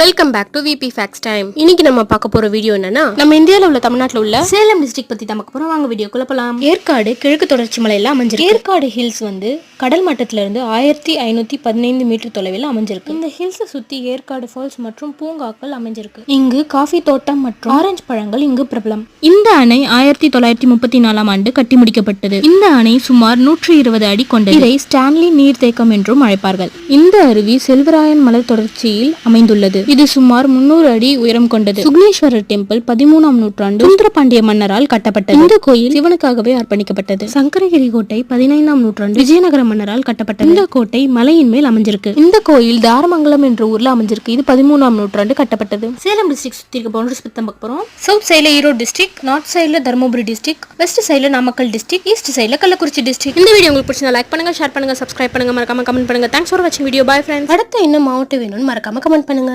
Welcome back to VP facts time இன்னைக்கு நம்ம பார்க்க போற வீடியோ என்னன்னா நம்ம இந்தியாவில் உள்ள தமிழ்நாட்டில் உள்ள சேலம் டிஸ்ட்ரிக்ட் பத்தி பார்க்க போறோம். வாங்க வீடியோக்குள்ள போலாம். ஏற்காடு கிழக்கு தொடர்ச்சி மலையில அமைஞ்சிருக்கு. ஏற்காடு ஹில்ஸ் வந்து கடல் மட்டத்துல இருந்து ஆயிரத்தி ஐநூத்தி பதினைந்து மீட்டர் தொலைவில் அமைஞ்சிருக்கு. இந்த ஹில்ஸை சுத்தி ஏற்காடு ஃபால்ஸ் மற்றும் பூங்காக்கள் அமைஞ்சிருக்கு. இங்கு காஃபி தோட்டம் மற்றும் ஆரஞ்சு பழங்கள் இங்கு பிரபலம். இந்த அணை ஆயிரத்தி தொள்ளாயிரத்தி முப்பத்தி நாலாம் ஆண்டு கட்டி முடிக்கப்பட்டது. இந்த அணை சுமார் நூற்றி இருபது அடி கொண்டது. இதை ஸ்டான்லி நீர்த்தேக்கம் என்றும் அழைப்பார்கள். இந்த அருவி செல்வராயன் மலர் தொடர்ச்சியில் அமைந்துள்ளது. இது சுமார் முன்னூறு அடி உயரம் கொண்டது. சுக்னேஸ்வரர் டெம்பிள் பதிமூணாம் நூற்றாண்டு சுந்தரபாண்டிய மன்னரால் கட்டப்பட்டது. இந்த கோயில் சிவனுக்காகவே அர்ப்பணிக்கப்பட்டது. சங்கரகிரி கோட்டை பதினைந்தாம் நூற்றாண்டு விஜயநகர மன்னரால் கட்டப்பட்டது. இந்த கோட்டை மலையின் மேல் அமைஞ்சிருக்கு. இந்த கோயில் தாரமங்கலம் என்ற ஊர்ல அமைஞ்சிருக்கு. இது பதிமூணாம் நூற்றாண்டு கட்டப்பட்டது. சேலம் டிஸ்ட்ரிக்ட் சுத்தி இருக்க பவுண்டரிஸ் பத்தி பார்க்க போறோம். சவுத் சைடுல ஈரோடு டிஸ்ட்ரிக்ட் நார்த் சைடுல தருமபுரி டிஸ்ட்ரிக்ட் வெஸ்ட் சைடுல நாமக்கல் டிஸ்ட்ரிக்ட் ஈஸ்ட் சைடுல கள்ளக்குறிச்சி டிஸ்ட்ரிக்ட் இந்த வீடியோ உங்களுக்கு பிடிச்சா லைக் பண்ணுங்க ஷேர் பண்ணுங்க சப்ஸ்கிரைப் பண்ணுங்க. மறக்காம கமெண்ட் பண்ணுங்க. தேங்க்ஸ் ஃபார் வாட்சிங் வீடியோ பாய் ஃப்ரெண்ட்ஸ் அடுத்த என்ன மாவட்டம் வேணும்னு மறக்காம கமெண்ட் பண்ணுங்க.